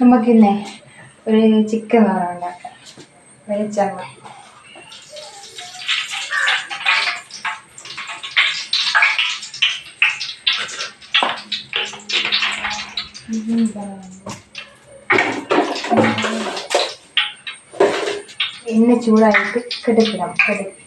നമുക്കിന്നേ ഒരു ചിക്കൻ വറ വെളിച്ചെണ്ണ എണ്ണ ചൂടായിട്ട് കെടുക്കണം കെടുക്കും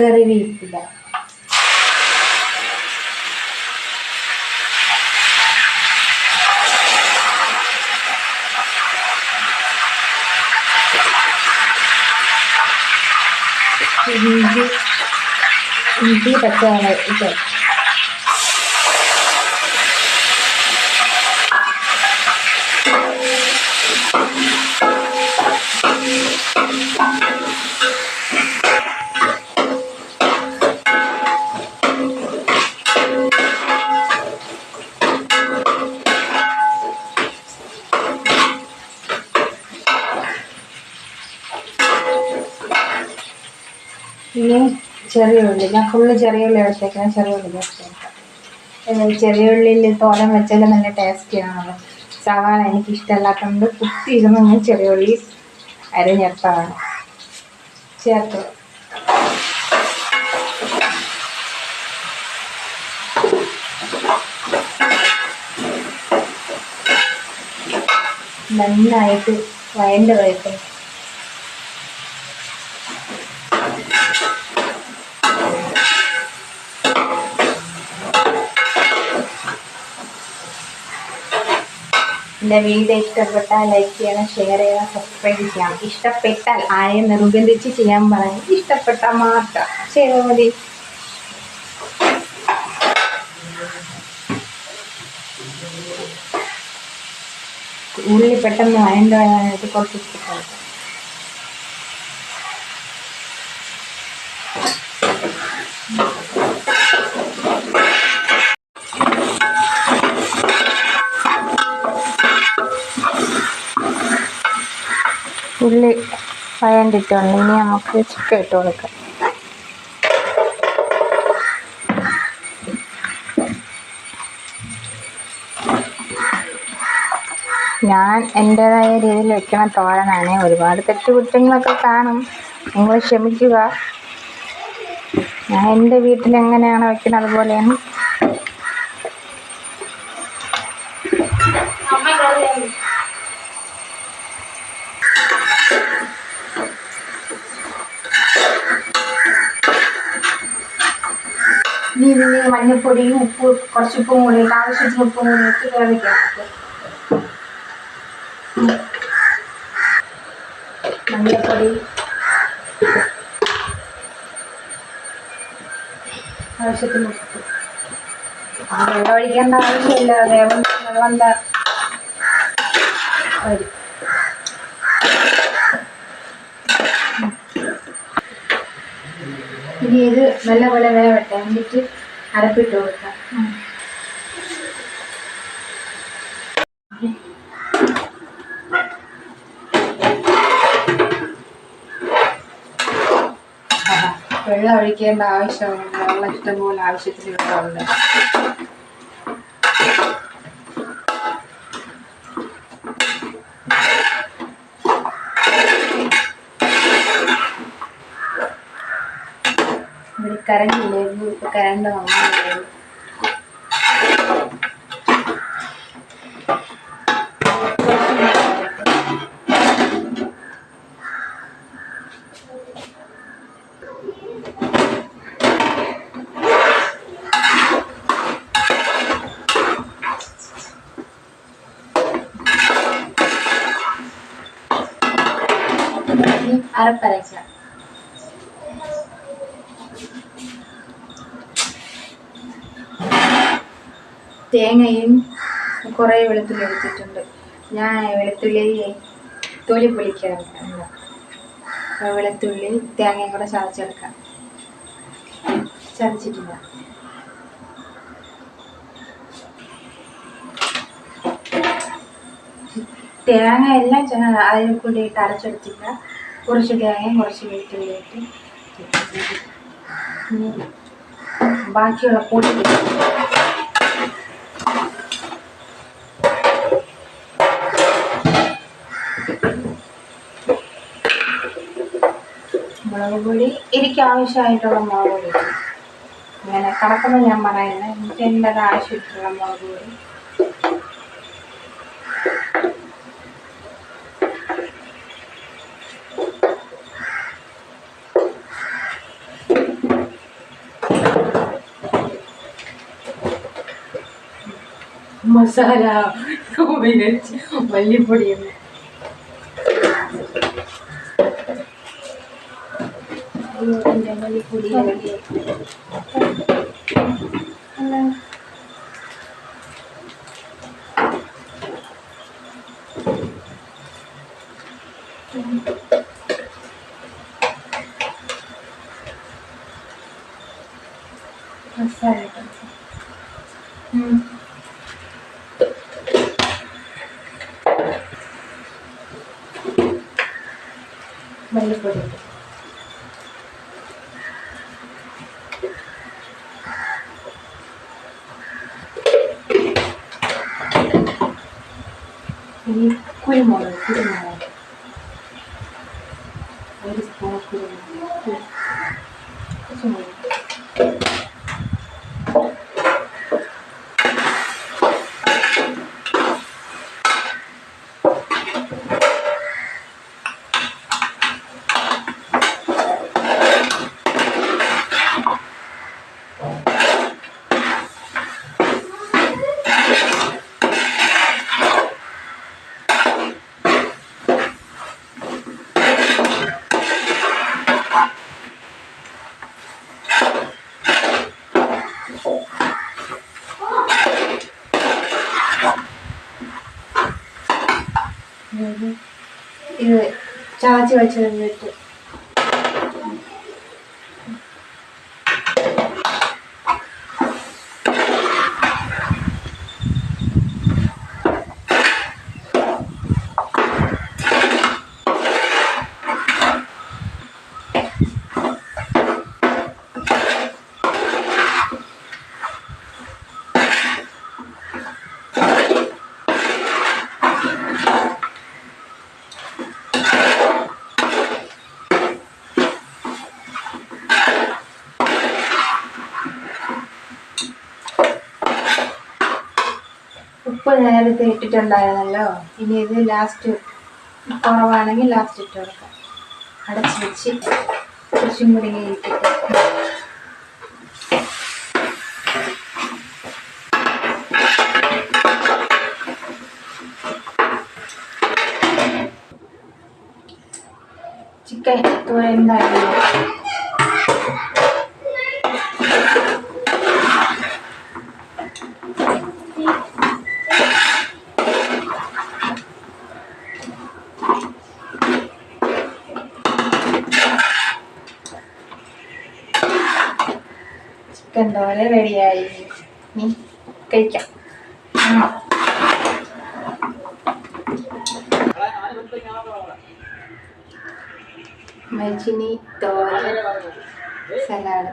കറിവേപ്പില. ഇഞ്ചി ഇഞ്ചി പച്ചമുളക് ഇത് ഇനി ചെറിയ ഉള്ളി ഞാൻ ഫുള്ള് ചെറിയ ഉള്ളി എടുത്തേക്കണം ചെറിയ ഉള്ളി ചേർക്കാം ചെറിയ ഉള്ളിയിൽ തോരൻ വെച്ചാൽ നല്ല ടേസ്റ്റിയാണ് സവാള എനിക്ക് ഇഷ്ടമല്ലാത്തതുകൊണ്ട് കുത്തി ഇരുന്ന് ഞാൻ ചെറിയ ഉള്ളി അരഞ്ഞെടുത്താണ് ചേർത്ത്. നന്നായിട്ട് വയന്റെ വയറ്റും എന്റെ വീഡിയോ ഇഷ്ടപ്പെട്ടാൽ ലൈക്ക് ചെയ്യണം ഷെയർ ചെയ്യണം സബ്സ്ക്രൈബ് ചെയ്യണം. ഇഷ്ടപ്പെട്ടാൽ ആരെയും നിർബന്ധിച്ച് ചെയ്യാൻ പറയാം. ഇഷ്ടപ്പെട്ടാൽ മാത്രം ചെയ്താൽ മതി. ഉള്ളി പെട്ടെന്ന് വഴണ്ടാനായിട്ട് കുറച്ച് ഇഷ്ടപ്പെടും ഉള്ളി വയണ്ടിട്ടുണ്ട്. ഇനി നമുക്ക് ചിക്കൻ ഇട്ട് കൊടുക്കാം. ഞാൻ എന്റെതായ രീതിയിൽ വെക്കണ തോരനാണ്. ഒരുപാട് തെറ്റുകുറ്റങ്ങളൊക്കെ കാണും. നിങ്ങൾ ക്ഷമിക്കുക. ഞാൻ എന്റെ വീട്ടിൽ എങ്ങനെയാണ് വെക്കുന്നത് അതുപോലെയാണ് ഇതിന് മഞ്ഞൾപ്പൊടിയും ഉപ്പ് കുറച്ച് ഉപ്പും കൂടി ആവശ്യത്തിന് ഉപ്പും കൂടി ഇട്ട് വേവിക്കാം. മഞ്ഞൾപ്പൊടി ആവശ്യത്തിന് ഉപ്പ്. വെള്ളം ഒഴിക്കേണ്ട ആവശ്യമില്ല. വേവം വെള്ളം എന്താ വരും ഇനി ഇത് നല്ലപോലെ വേവട്ടെ. എന്നിട്ട് അരപ്പിട്ട് കൊടുക്കാം. വെള്ളം ഒഴിക്കേണ്ട ആവശ്യമുണ്ട് വെള്ളം ഇഷ്ടംപോലെ ആവശ്യത്തിന് വെള്ളമുണ്ട് ഇവിടെ കരണ്ടില്ലേ ഇപ്പൊ കരണ്ട് വന്നില്ലേ അരപ്പരയ്ക്കാം തേങ്ങയും കുറേ വെളുത്തുള്ളി എടുത്തിട്ടുണ്ട്. ഞാൻ വെളുത്തുള്ളി തൊലി പൊളിക്കാറുണ്ട് വെളുത്തുള്ളി തേങ്ങയും കൂടെ ചതച്ചെടുക്കാം. ചതച്ചിട്ടില്ല. തേങ്ങ എല്ലാം ചെന്ന അതിൽ കൂടി അരച്ചെടുത്തില്ല കുറച്ച് തേങ്ങയും കുറച്ച് വെളുത്തുള്ളി ഇട്ട് ബാക്കിയുള്ള പൊടി മുളക് എനിക്ക് ആവശ്യമായിട്ടുള്ള മുളക് പൊടി. അങ്ങനെ കണക്കൊന്നും ഞാൻ പറയുന്നത് എനിക്ക് എന്റെ ആവശ്യമായിട്ടുള്ള മുളക് പൊടി? മസാല ഉപയോഗിച്ച് മല്ലിപ്പൊടിയുണ്ട് എന്റെ മല്ലിപ്പൊടി റെഡിയായി അല്ല മസാല ഇട്ടു. ഉം. മല്ലിപ്പൊടി ഇട്ടു. ഇനി Mora, tira Mora. Onde está a cura? Deixa eu ver. ചാച്ചി വെച്ചത് ഇട്ട് ഉപ്പ് നേരത്തെ ഇട്ടിട്ടുണ്ടായിരുന്നല്ലോ. ഇനി ഇത് ലാസ്റ്റ് കുറവാണെങ്കിൽ ലാസ്റ്റ് ഇട്ട് കൊടുക്കാം. അടച്ച് വെച്ച് കുറച്ചും കൂടി ഇട്ടിട്ട് ചിക്കൻ എന്തായാലും തോര റെഡിയായി ഇനി കഴിക്കാം. മജിനി തോര സലാഡ്.